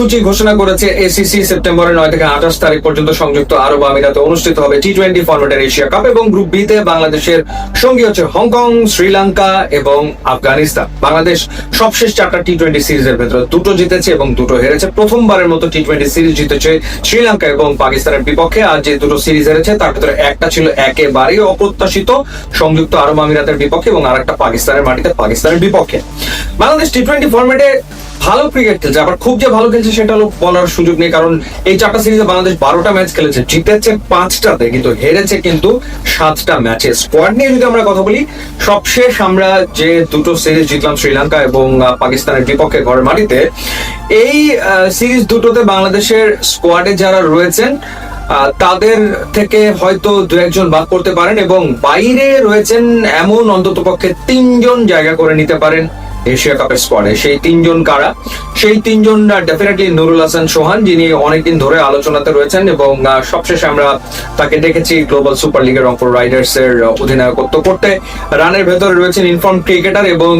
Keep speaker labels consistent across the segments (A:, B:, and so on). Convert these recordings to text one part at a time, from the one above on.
A: সূচি ঘোষণা করেছে এসিসি সেপ্টেম্বরের নয় থেকে আঠাশ তারিখ পর্যন্ত সংযুক্ত আরব আমিরাতে অনুষ্ঠিত হবে টি টোয়েন্টি ফরম্যাটের এশিয়া কাপ এবং গ্রুপ বি তে বাংলাদেশের সঙ্গী হচ্ছে হংকং, শ্রীলঙ্কা এবং আফগানিস্তান। বাংলাদেশ সবশেষ চারটা টি টোয়েন্টি সিরিজের ভেতরে দুটো জিতেছে এবং দুটো হেরেছে। প্রথমবারের মতো টি টোয়েন্টি সিরিজ জিতেছে শ্রীলঙ্কা এবং পাকিস্তানের বিপক্ষে, আর যে দুটো সিরিজ হেরেছে তার ভেতরে একটা ছিল একেবারেই অপ্রত্যাশিত সংযুক্ত আরব আমিরাতের বিপক্ষে এবং আরেকটা পাকিস্তানের মাটিতে পাকিস্তানের বিপক্ষে। বাংলাদেশ টি টোয়েন্টি ফরম্যাটে ভালো ক্রিকেট খেলছে, আবার খুব যে ভালো খেলছে সেটা হলো বলার সুযোগ নেই, কারণ এই চারটা সিরিজে বাংলাদেশ বারোটা ম্যাচ খেলেছে, জিতেছে পাঁচটাতে, কিন্তু হেরেছে কিন্তু সাতটা ম্যাচে স্কোয়াড নিয়ে যদি আমরা কথা বলি, সবশেষ আমরা যে দুটো সিরিজ জিতলাম শ্রীলঙ্কা এবং পাকিস্তানের বিপক্ষে ঘরের মাটিতে, এই সিরিজ দুটোতে বাংলাদেশের স্কোয়াডে যারা রয়েছেন তাদের থেকে হয়তো দু একজন বাদ করতে পারেন এবং বাইরে রয়েছেন এমন অন্তত পক্ষে তিনজন জায়গা করে নিতে পারেন। এশিয়া কাপের স্কোয়াডে সেই তিনজন কারা? সেই তিনজন ডেফিনেটলি নুরুল হাসান সোহান, যিনি অনেকদিন ধরে আলোচনাতে রয়েছেন এবং সবশেষে আমরা তাকে দেখেছি গ্লোবাল সুপার লিগের রংপুর রাইডার্স এর অধিনায়কত্ব করতে। রানের ভেতরে রয়েছেন ইনফর্ম ক্রিকেটার এবং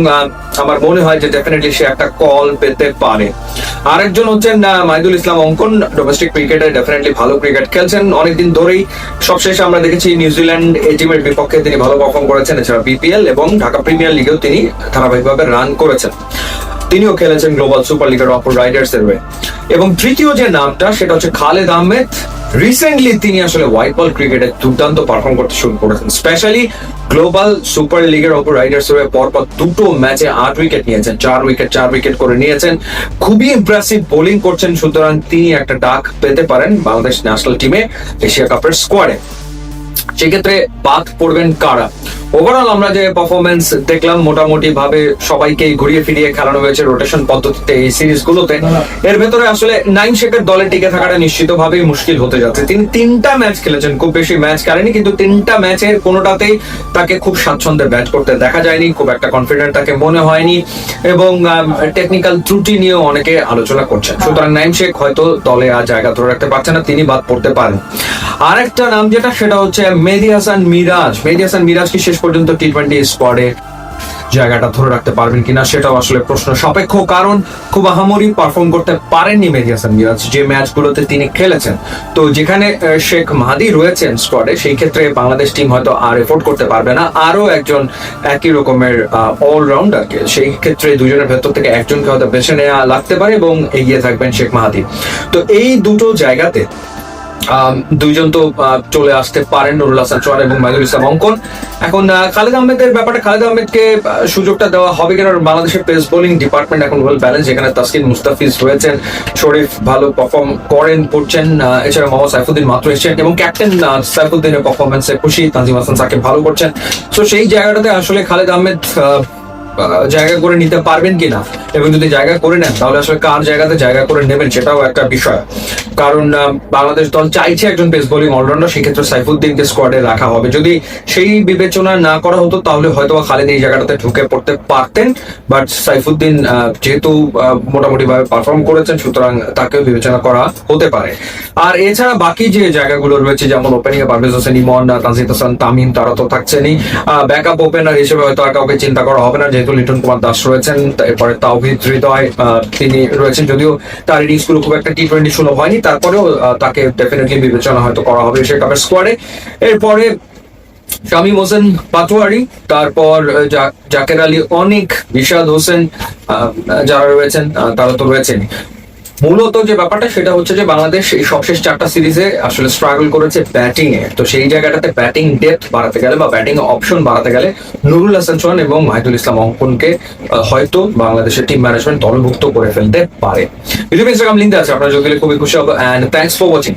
A: আমার মনে হয় যে ডেফিনেটলি সে একটা কল পেতে পারে। আরেকজন হচ্ছেন মাহিদুল ইসলাম অঙ্কন। ডোমেস্টিক ক্রিকেটে ডেফিনেটলি ভালো ক্রিকেট খেলছেন। অনেকদিন ধরেই সবশেষে আমরা দেখেছি নিউজিল্যান্ড এ টিমের বিপক্ষে তিনি ভালো পারফর্ম করেছেন, এছাড়া বিপিএল এবং ঢাকা প্রিমিয়ার লিগেও তিনি ধারাবাহিকভাবে রান করেছেন। তিনিও খেলেছেন গ্লোবাল সুপার লিগের অপর রাইডার্স এর হয়ে। এবং তৃতীয় যে নামটা, সেটা হচ্ছে খালেদ আহমেদ। রিসেন্টলি তিনি আসলে হোয়াইট বল ক্রিকেটে দুর্দান্ত পারফর্ম করতে শুরু করেছেন। স্পেশালি গ্লোবাল সুপার লিগের ওপর রাইডার্স হয়ে পরপর দুটো ম্যাচে আট উইকেট নিয়েছেন। চার উইকেট চার উইকেট করে নিয়েছেন। খুবই ইমপ্রেসিভ বোলিং করছেন, সুতরাং তিনি একটা ডাক পেতে পারেন বাংলাদেশ ন্যাশনাল টিমে এশিয়া কাপের স্কোয়াডে সেক্ষেত্রে বাদ পড়বেন কারা? ওভারঅল আমরা যে পারফরমেন্স দেখলাম মোটামুটি ভাবে সবাইকেই ঘুরিয়ে ফিরিয়ে খেলানো হয়েছে রোটেশন পদ্ধতিতে এই সিরিজ গুলোতে এর ভেতরে আসলে নাইন শেখের দলে টিকে থাকাটা নিশ্চিতভাবেই মুশকিল হতে যাচ্ছে। তিনি তিনটা ম্যাচ খেলেছেন খুব বেশি ম্যাচ খেলেনি কিন্তু তিনটা ম্যাচের কোনোটাতেই তাকে খুব স্বাচ্ছন্দ্যে ব্যাট করতে দেখা যায়নি খুব একটা কনফিডেন্ট তাকে মনে হয়নি এবং টেকনিক্যাল ত্রুটি নিয়েও অনেকে আলোচনা করছেন। সুতরাং নাইম শেখ হয়তো দলে আর জায়গা ধরে রাখতে পারছে না তিনি বাদ পড়তে পারেন। আরেকটা নাম যেটা, সেটা হচ্ছে মেহেদি হাসান মিরাজ। মেহেদি হাসান মিরাজ কি শেষ পর্যন্ত টি টোয়েন্টি স্কোয়াডে জায়গাটা ধরে রাখতে পারবেন কিনা সেটাও আসলে প্রশ্ন সাপেক্ষ, কারণ খুব আহামরি পারফর্ম করতে পারেননি মেহেদি হাসান মিরাজ যে ম্যাচগুলোতে তিনি খেলেছেন। তো যেখানে শেখ মাহাদি রয়েছেন স্কোয়াডে সেই ক্ষেত্রে বাংলাদেশ টিম হয়তো আর এফোর্ড করতে পারবে না। আরও একজন একই রকমের অলরাউন্ডারকে সেই ক্ষেত্রে দুজনের ভেতর থেকে একজনকে হয়তো বেছে নেওয়া লাগতে পারে এবং এগিয়ে থাকবেন শেখ মাহাদি। তো এই দুটো জায়গাতে দুইজন তো চলে আসতে পারেন নুরুল হাসান চৌহান এবং মাইদুল ইসলাম অঙ্কন। এখন খালেদ আহমেদের ব্যাপারে খালেদ আহমেদকে সুযোগটা দেওয়া হবে কিনা? বাংলাদেশের পেস বোলিং ডিপার্টমেন্ট এখন ওয়েল ব্যালেন্স যেখানে তাসকিন মুস্তাফিজ রয়েছেন শরীফ ভালো পারফর্ম করেন করছেন এছাড়া মোহাম্মদ সাইফুদ্দিন মাত্র এসেছেন এবং ক্যাপ্টেন সাইফুদ্দিনের পারফরমেন্সে খুশি তানজিম হাসান সাকিব ভালো করছেন। তো সেই জায়গাটাতে আসলে খালেদ আহমেদ আহ, আহ, জায়গা করে নিতে পারবেন কিনা? এবং যদি জায়গা করে নেন, তাহলে আসলে কার জায়গাতে জায়গা করে নেবেন সেটাও একটা বিষয়। কারণ বাংলাদেশ দল চাইছে একজন পেস বোলিং অলরাউন্ডার সেক্ষেত্রে সাইফুদ্দিনকে স্কোয়াডে রাখা হবে। যদি সেই বিবেচনা না করা হতো, তাহলে হয়তো খালেদ এই জায়গাটাতে ঢুকে পড়তে পারতেন। বাট সাইফুদ্দিন যেহেতু মোটামুটি ভাবে পারফর্ম করেছেন, সুতরাং তাকেও বিবেচনা করা হতে পারে। আর এছাড়া বাকি যে জায়গাগুলো রয়েছে, যেমন ওপেনিং এ পারভেজ হোসেন, ইমন, তানজিদ হাসান, তামিম, তারা তো থাকছেনই। ব্যাকআপ ওপেনার হিসেবে হয়তো আর কাউকে চিন্তা করা হবে না যেহেতু লিটন কুমার দাস রয়েছেন, এরপরে তাওহিদ হৃদয় তিনি রয়েছেন। যদিও তার ইনিংসগুলো খুব একটা টি টোয়েন্টি সুলভ হয়নি, তারপরেও তাকে ডেফিনেটলি বিবেচনা হয়তো করা হবে এশিয়া কাপের স্কোয়াডে এরপরে শামিম হোসেন পাতুয়ারি তারপর জাকের আলী অনেক বিশাদ হোসেন যারা রয়েছেন তারা তো রয়েছেন মূলত যে ব্যাপারটা সেটা হচ্ছে যে বাংলাদেশ এই সবশেষ চারটা সিরিজে আসলে স্ট্রাগল করেছে ব্যাটিং এ। তো সেই জায়গাটাতে ব্যাটিং ডেপথ বাড়াতে গেলে বা ব্যাটিং অপশন বাড়াতে গেলে নুরুল হাসান চৌহান এবং মাহিদুল ইসলাম অঙ্কনকে হয়তো বাংলাদেশের টিম ম্যানেজমেন্ট দলভুক্ত করে ফেলতে পারে। ভিডিও ইনস্টাগ্রাম লিঙ্ক আছে, আপনার যদি খুবই খুশি হব। And thanks for watching